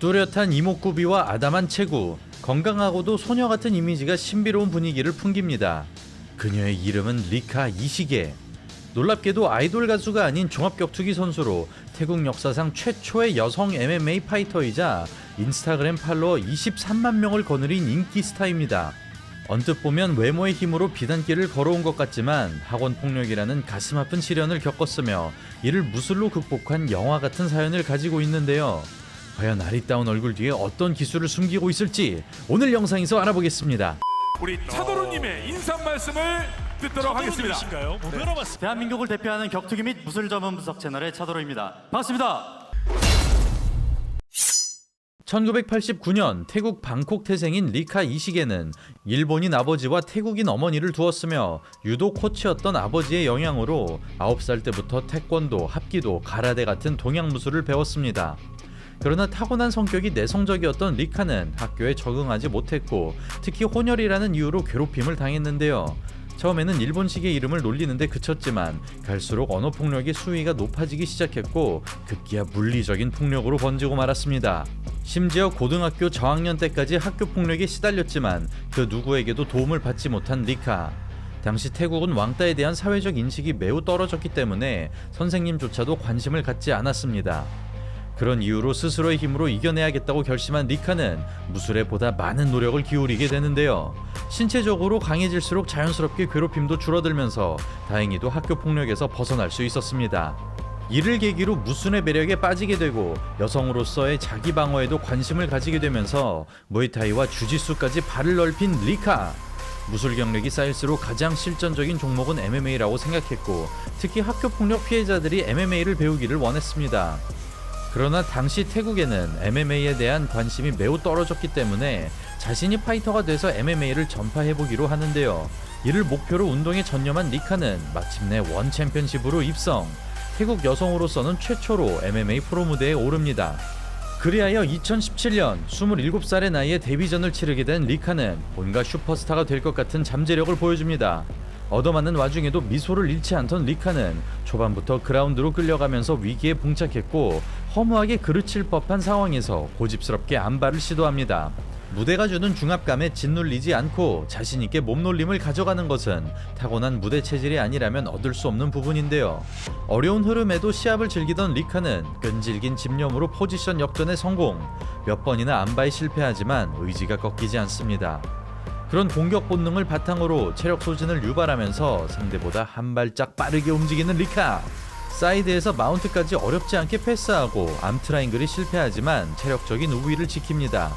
뚜렷한 이목구비와 아담한 체구, 건강하고도 소녀 같은 이미지가 신비로운 분위기를 풍깁니다. 그녀의 이름은 리카 이시게. 놀랍게도 아이돌 가수가 아닌 종합격투기 선수로 태국 역사상 최초의 여성 MMA 파이터이자 인스타그램 팔로워 23만 명을 거느린 인기 스타입니다. 언뜻 보면 외모의 힘으로 비단길을 걸어온 것 같지만 학원 폭력이라는 가슴 아픈 시련을 겪었으며 이를 무술로 극복한 영화 같은 사연을 가지고 있는데요. 과연 아리따운 얼굴 뒤에 어떤 기술을 숨기고 있을지 오늘 영상에서 알아보겠습니다. 우리 차도로님의 인사 말씀을 듣도록 하겠습니다. 차도로님이신가요? 못 들어봤습니다. 대한민국을 대표하는 격투기 및 무술 전문 분석 채널의 차도로입니다. 반갑습니다. 1989년 태국 방콕 태생인 리카 이시게는 일본인 아버지와 태국인 어머니를 두었으며 유도 코치였던 아버지의 영향으로 9살 때부터 태권도, 합기도, 가라데 같은 동양 무술을 배웠습니다. 그러나 타고난 성격이 내성적이었던 리카는 학교에 적응하지 못했고 특히 혼혈이라는 이유로 괴롭힘을 당했는데요. 처음에는 일본식의 이름을 놀리는데 그쳤지만 갈수록 언어 폭력의 수위가 높아지기 시작했고 급기야 물리적인 폭력으로 번지고 말았습니다. 심지어 고등학교 저학년 때까지 학교 폭력에 시달렸지만 그 누구에게도 도움을 받지 못한 리카. 당시 태국은 왕따에 대한 사회적 인식이 매우 떨어졌기 때문에 선생님조차도 관심을 갖지 않았습니다. 그런 이유로 스스로의 힘으로 이겨내야겠다고 결심한 리카는 무술에 보다 많은 노력을 기울이게 되는데요. 신체적으로 강해질수록 자연스럽게 괴롭힘도 줄어들면서 다행히도 학교 폭력에서 벗어날 수 있었습니다. 이를 계기로 무술의 매력에 빠지게 되고 여성으로서의 자기 방어에도 관심을 가지게 되면서 무에타이와 주짓수까지 발을 넓힌 리카. 무술 경력이 쌓일수록 가장 실전적인 종목은 MMA라고 생각했고 특히 학교 폭력 피해자들이 MMA를 배우기를 원했습니다. 그러나 당시 태국에는 MMA에 대한 관심이 매우 떨어졌기 때문에 자신이 파이터가 돼서 MMA를 전파해보기로 하는데요. 이를 목표로 운동에 전념한 리카는 마침내 원 챔피언십으로 입성. 태국 여성으로서는 최초로 MMA 프로 무대에 오릅니다. 그리하여 2017년 27살의 나이에 데뷔전을 치르게 된 리카는 본가 슈퍼스타가 될 것 같은 잠재력을 보여줍니다. 얻어맞는 와중에도 미소를 잃지 않던 리카는 초반부터 그라운드로 끌려가면서 위기에 봉착했고 허무하게 그르칠 법한 상황에서 고집스럽게 안발을 시도합니다. 무대가 주는 중압감에 짓눌리지 않고 자신있게 몸놀림을 가져가는 것은 타고난 무대 체질이 아니라면 얻을 수 없는 부분인데요. 어려운 흐름에도 시합을 즐기던 리카는 끈질긴 집념으로 포지션 역전에 성공. 몇 번이나 안바에 실패하지만 의지가 꺾이지 않습니다. 그런 공격 본능을 바탕으로 체력 소진을 유발하면서 상대보다 한 발짝 빠르게 움직이는 리카. 사이드에서 마운트까지 어렵지 않게 패스하고 암트라잉글이 실패하지만 체력적인 우위를 지킵니다.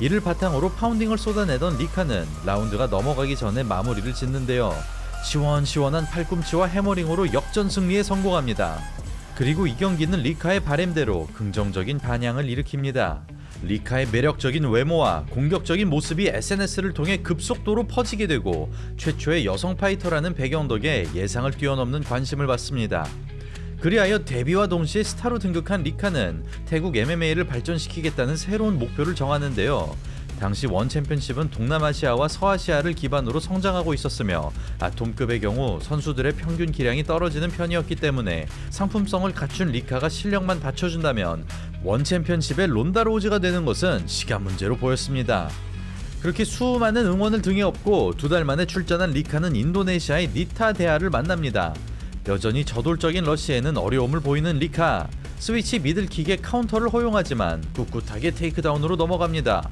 이를 바탕으로 파운딩을 쏟아내던 리카는 라운드가 넘어가기 전에 마무리를 짓는데요. 시원시원한 팔꿈치와 해머링으로 역전 승리에 성공합니다. 그리고 이 경기는 리카의 바램대로 긍정적인 반향을 일으킵니다. 리카의 매력적인 외모와 공격적인 모습이 SNS를 통해 급속도로 퍼지게 되고 최초의 여성 파이터라는 배경 덕에 예상을 뛰어넘는 관심을 받습니다. 그리하여 데뷔와 동시에 스타로 등극한 리카는 태국 MMA를 발전시키겠다는 새로운 목표를 정하는데요. 당시 원 챔피언십은 동남아시아와 서아시아를 기반으로 성장하고 있었으며 아톰급의 경우 선수들의 평균 기량이 떨어지는 편이었기 때문에 상품성을 갖춘 리카가 실력만 받쳐준다면 원 챔피언십의 론다로우즈가 되는 것은 시간 문제로 보였습니다. 그렇게 수많은 응원을 등에 업고 두 달 만에 출전한 리카는 인도네시아의 니타 대하를 만납니다. 여전히 저돌적인 러시에는 어려움을 보이는 리카. 스위치 미들킥에 카운터를 허용하지만 꿋꿋하게 테이크다운으로 넘어갑니다.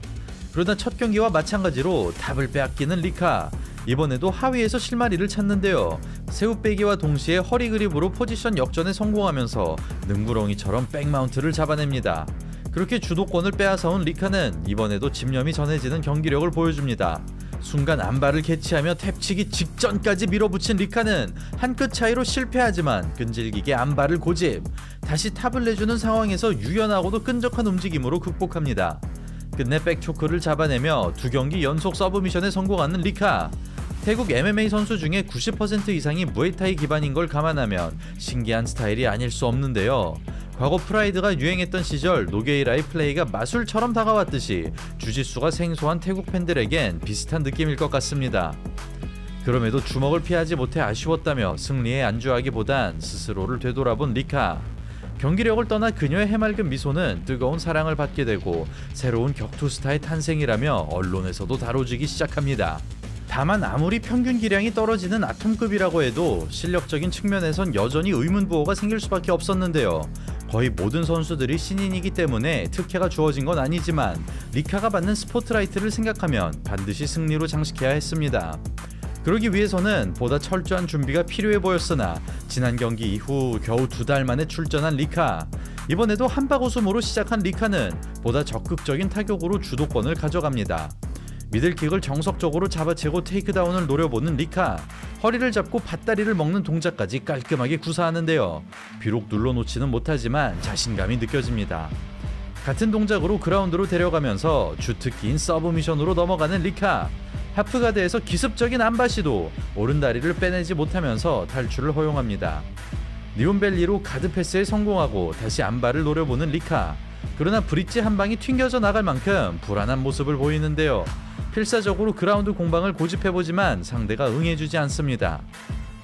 그러나 첫 경기와 마찬가지로 답을 빼앗기는 리카. 이번에도 하위에서 실마리를 찾는데요. 새우 빼기와 동시에 허리 그립으로 포지션 역전에 성공하면서 능구렁이처럼 백마운트를 잡아냅니다. 그렇게 주도권을 빼앗아온 리카는 이번에도 집념이 전해지는 경기력을 보여줍니다. 순간 안발을 캐치하며 탭치기 직전까지 밀어붙인 리카는 한 끗 차이로 실패하지만 끈질기게 안발을 고집. 다시 탑을 내주는 상황에서 유연하고도 끈적한 움직임으로 극복합니다. 끝내 백초크를 잡아내며 두 경기 연속 서브미션에 성공하는 리카. 태국 MMA 선수 중에 90% 이상이 무에타이 기반인 걸 감안하면 신기한 스타일이 아닐 수 없는데요. 과거 프라이드가 유행했던 시절 노게이라의 플레이가 마술처럼 다가왔듯이 주짓수가 생소한 태국 팬들에겐 비슷한 느낌일 것 같습니다. 그럼에도 주먹을 피하지 못해 아쉬웠다며 승리에 안주하기보단 스스로를 되돌아본 리카. 경기력을 떠나 그녀의 해맑은 미소는 뜨거운 사랑을 받게 되고 새로운 격투 스타의 탄생이라며 언론에서도 다뤄지기 시작합니다. 다만 아무리 평균 기량이 떨어지는 아톰급이라고 해도 실력적인 측면에선 여전히 의문부호가 생길 수밖에 없었는데요. 거의 모든 선수들이 신인이기 때문에 특혜가 주어진 건 아니지만 리카가 받는 스포트라이트를 생각하면 반드시 승리로 장식해야 했습니다. 그러기 위해서는 보다 철저한 준비가 필요해 보였으나 지난 경기 이후 겨우 두 달 만에 출전한 리카 이번에도 한바구음으로 시작한 리카는 보다 적극적인 타격으로 주도권을 가져갑니다. 미들킥을 정석적으로 잡아채고 테이크다운을 노려보는 리카 허리를 잡고 밭다리를 먹는 동작까지 깔끔하게 구사하는데요. 비록 눌러놓지는 못하지만 자신감이 느껴집니다. 같은 동작으로 그라운드로 데려가면서 주특기인 서브미션으로 넘어가는 리카 하프가드에서 기습적인 안바 시도 오른다리를 빼내지 못하면서 탈출을 허용합니다. 니온벨리로 가드 패스에 성공하고 다시 안바를 노려보는 리카 그러나 브릿지 한 방이 튕겨져 나갈 만큼 불안한 모습을 보이는데요. 필사적으로 그라운드 공방을 고집해보지만 상대가 응해주지 않습니다.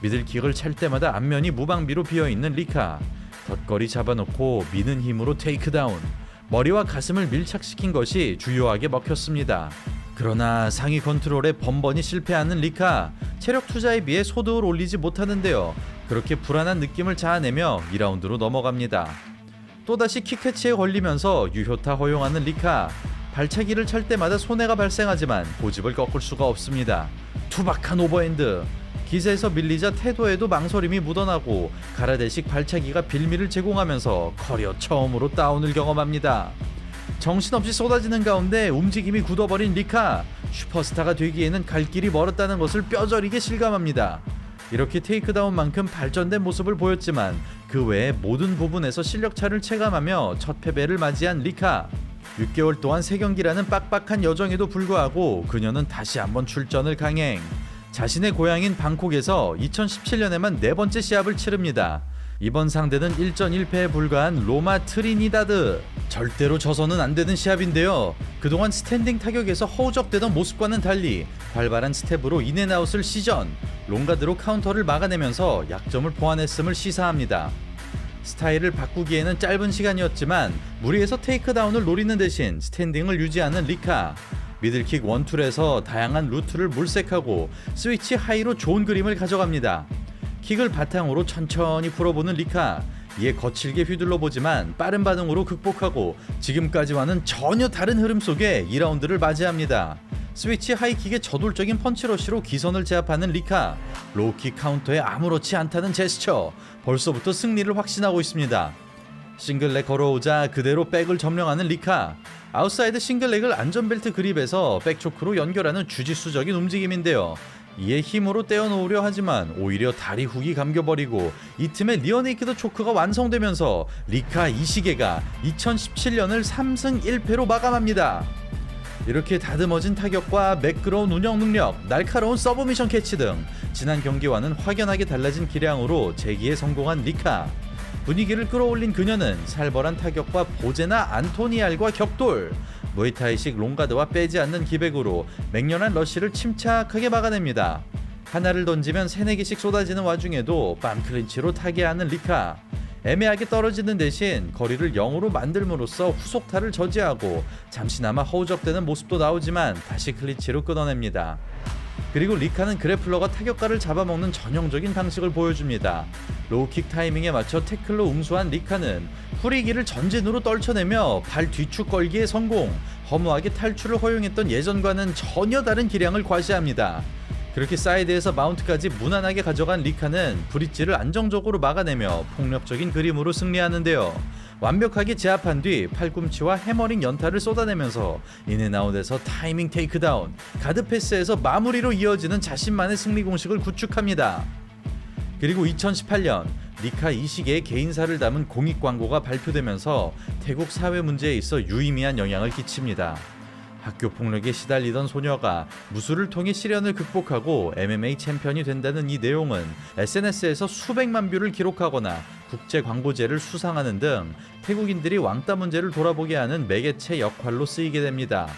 미들킥을 찰 때마다 앞면이 무방비로 비어있는 리카 덧거리 잡아놓고 미는 힘으로 테이크다운 머리와 가슴을 밀착시킨 것이 주요하게 먹혔습니다. 그러나 상위 컨트롤에 번번이 실패하는 리카 체력 투자에 비해 소득을 올리지 못하는데요. 그렇게 불안한 느낌을 자아내며 2라운드로 넘어갑니다. 또다시 킥캐치에 걸리면서 유효타 허용하는 리카 발차기를 찰 때마다 손해가 발생하지만 고집을 꺾을 수가 없습니다. 투박한 오버핸드 기세에서 밀리자 태도에도 망설임이 묻어나고 가라데식 발차기가 빌미를 제공하면서 커리어 처음으로 다운을 경험합니다. 정신없이 쏟아지는 가운데 움직임이 굳어버린 리카 슈퍼스타가 되기에는 갈 길이 멀었다는 것을 뼈저리게 실감합니다. 이렇게 테이크다운만큼 발전된 모습을 보였지만 그 외의 모든 부분에서 실력차를 체감하며 첫 패배를 맞이한 리카 6개월 동안 3경기라는 빡빡한 여정에도 불구하고 그녀는 다시 한번 출전을 강행 자신의 고향인 방콕에서 2017년에만 네 번째 시합을 치릅니다. 이번 상대는 1전 1패에 불과한 로마 트리니다드. 절대로 져서는 안 되는 시합인데요. 그동안 스탠딩 타격에서 허우적대던 모습과는 달리 활발한 스텝으로 인앤아웃을 시전, 롱가드로 카운터를 막아내면서 약점을 보완했음을 시사합니다. 스타일을 바꾸기에는 짧은 시간이었지만 무리해서 테이크다운을 노리는 대신 스탠딩을 유지하는 리카. 미들킥 원툴에서 다양한 루트를 물색하고 스위치 하이로 좋은 그림을 가져갑니다. 킥을 바탕으로 천천히 풀어보는 리카. 이에 거칠게 휘둘러 보지만 빠른 반응으로 극복하고 지금까지와는 전혀 다른 흐름 속에 2라운드를 맞이합니다. 스위치 하이킥의 저돌적인 펀치러쉬로 기선을 제압하는 리카. 로우킥 카운터에 아무렇지 않다는 제스처. 벌써부터 승리를 확신하고 있습니다. 싱글렉 걸어오자 그대로 백을 점령하는 리카. 아웃사이드 싱글렉을 안전벨트 그립에서 백초크로 연결하는 주짓수적인 움직임인데요. 이에 힘으로 떼어놓으려 하지만 오히려 다리 훅이 감겨버리고 이 틈에 리어네이크드 초크가 완성되면서 리카 이시게가 2017년을 3승 1패로 마감합니다. 이렇게 다듬어진 타격과 매끄러운 운영 능력, 날카로운 서브미션 캐치 등 지난 경기와는 확연하게 달라진 기량으로 재기에 성공한 리카. 분위기를 끌어올린 그녀는 살벌한 타격과 보제나 안토니알과 격돌, 무에타이식 롱가드와 빼지 않는 기백으로 맹렬한 러쉬를 침착하게 막아냅니다. 하나를 던지면 세네 개씩 쏟아지는 와중에도 빰 클린치로 타게하는 리카. 애매하게 떨어지는 대신 거리를 0으로 만들므로써 후속타를 저지하고 잠시나마 허우적대는 모습도 나오지만 다시 클린치로 끊어냅니다. 그리고 리카는 그래플러가 타격가를 잡아먹는 전형적인 방식을 보여줍니다. 로우킥 타이밍에 맞춰 태클로 응수한 리카는 후리기를 전진으로 떨쳐내며 발 뒤축 걸기에 성공, 허무하게 탈출을 허용했던 예전과는 전혀 다른 기량을 과시합니다. 그렇게 사이드에서 마운트까지 무난하게 가져간 리카는 브릿지를 안정적으로 막아내며 폭력적인 그림으로 승리하는데요. 완벽하게 제압한 뒤 팔꿈치와 해머링 연타를 쏟아내면서 인앤아웃에서 타이밍 테이크다운, 가드 패스에서 마무리로 이어지는 자신만의 승리 공식을 구축합니다. 그리고 2018년 리카 이시계의 개인사를 담은 공익 광고가 발표되면서 태국 사회 문제에 있어 유의미한 영향을 끼칩니다. 학교 폭력에 시달리던 소녀가 무술을 통해 시련을 극복하고 MMA 챔피언이 된다는 이 내용은 SNS에서 수백만 뷰를 기록하거나 국제 광고제를 수상하는 등 태국인들이 왕따 문제를 돌아보게 하는 매개체 역할로 쓰이게 됩니다.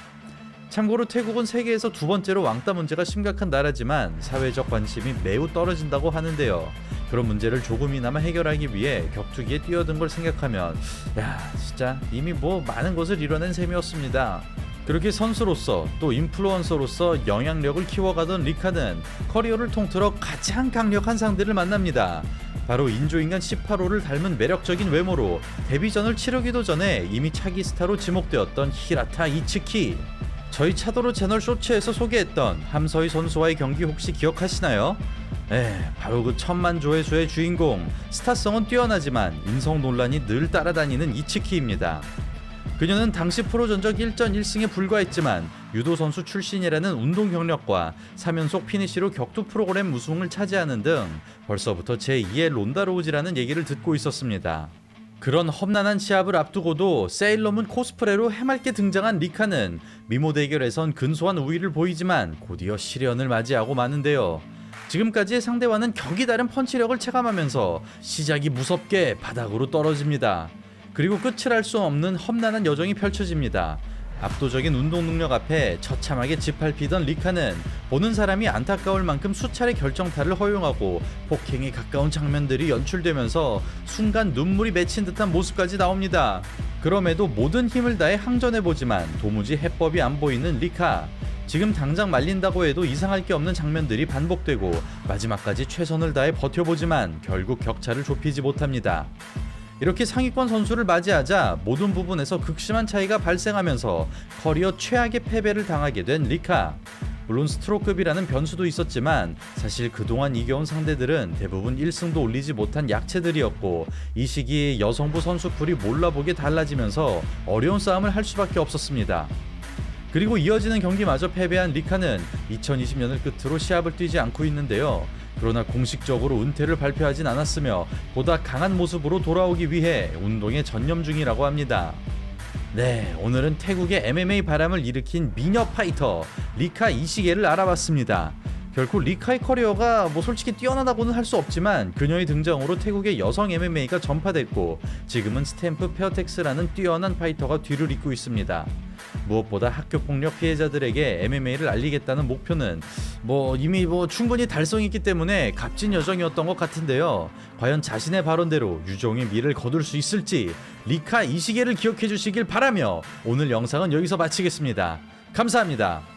참고로 태국은 세계에서 두 번째로 왕따 문제가 심각한 나라지만 사회적 관심이 매우 떨어진다고 하는데요. 그런 문제를 조금이나마 해결하기 위해 격투기에 뛰어든 걸 생각하면 야 진짜 이미 뭐 많은 것을 이뤄낸 셈이었습니다. 그렇게 선수로서 또 인플루언서로서 영향력을 키워가던 리카는 커리어를 통틀어 가장 강력한 상대를 만납니다. 바로 인조인간 18호를 닮은 매력적인 외모로 데뷔전을 치르기도 전에 이미 차기 스타로 지목되었던 히라타 이츠키. 저희 차도로 채널 쇼츠에서 소개했던 함서희 선수와의 경기 혹시 기억하시나요? 에, 바로 그 천만 조회수의 주인공. 스타성은 뛰어나지만 인성 논란이 늘 따라다니는 이츠키입니다. 그녀는 당시 프로 전적 1전 1승에 불과했지만 유도 선수 출신이라는 운동 경력과 3연속 피니시로 격투 프로그램 우승을 차지하는 등 벌써부터 제2의 론다 로우지라는 얘기를 듣고 있었습니다. 그런 험난한 시합을 앞두고도 세일러문 코스프레로 해맑게 등장한 리카는 미모 대결에선 근소한 우위를 보이지만 곧이어 시련을 맞이하고 마는데요. 지금까지의 상대와는 격이 다른 펀치력을 체감하면서 시작이 무섭게 바닥으로 떨어집니다. 그리고 끝을 알 수 없는 험난한 여정이 펼쳐집니다. 압도적인 운동 능력 앞에 처참하게 짓밟히던 리카는 보는 사람이 안타까울 만큼 수차례 결정타를 허용하고 폭행에 가까운 장면들이 연출되면서 순간 눈물이 맺힌 듯한 모습까지 나옵니다. 그럼에도 모든 힘을 다해 항전해보지만 도무지 해법이 안 보이는 리카. 지금 당장 말린다고 해도 이상할 게 없는 장면들이 반복되고 마지막까지 최선을 다해 버텨보지만 결국 격차를 좁히지 못합니다. 이렇게 상위권 선수를 맞이하자 모든 부분에서 극심한 차이가 발생하면서 커리어 최악의 패배를 당하게 된 리카. 물론 스트로급이라는 변수도 있었지만 사실 그동안 이겨온 상대들은 대부분 1승도 올리지 못한 약체들이었고 이 시기에 여성부 선수풀이 몰라보게 달라지면서 어려운 싸움을 할 수밖에 없었습니다. 그리고 이어지는 경기마저 패배한 리카는 2020년을 끝으로 시합을 뛰지 않고 있는데요. 그러나 공식적으로 은퇴를 발표하진 않았으며 보다 강한 모습으로 돌아오기 위해 운동에 전념 중이라고 합니다. 네, 오늘은 태국의 MMA 바람을 일으킨 미녀 파이터 리카 이시게를 알아봤습니다. 결코 리카의 커리어가 뭐 솔직히 뛰어나다고는 할 수 없지만 그녀의 등장으로 태국의 여성 MMA가 전파됐고 지금은 스탬프 페어텍스라는 뛰어난 파이터가 뒤를 잇고 있습니다. 무엇보다 학교 폭력 피해자들에게 MMA를 알리겠다는 목표는 뭐 이미 뭐 충분히 달성이 있기 때문에 값진 여정이었던 것 같은데요. 과연 자신의 발언대로 유종의 미를 거둘 수 있을지 리카 이 시계를 기억해 주시길 바라며 오늘 영상은 여기서 마치겠습니다. 감사합니다.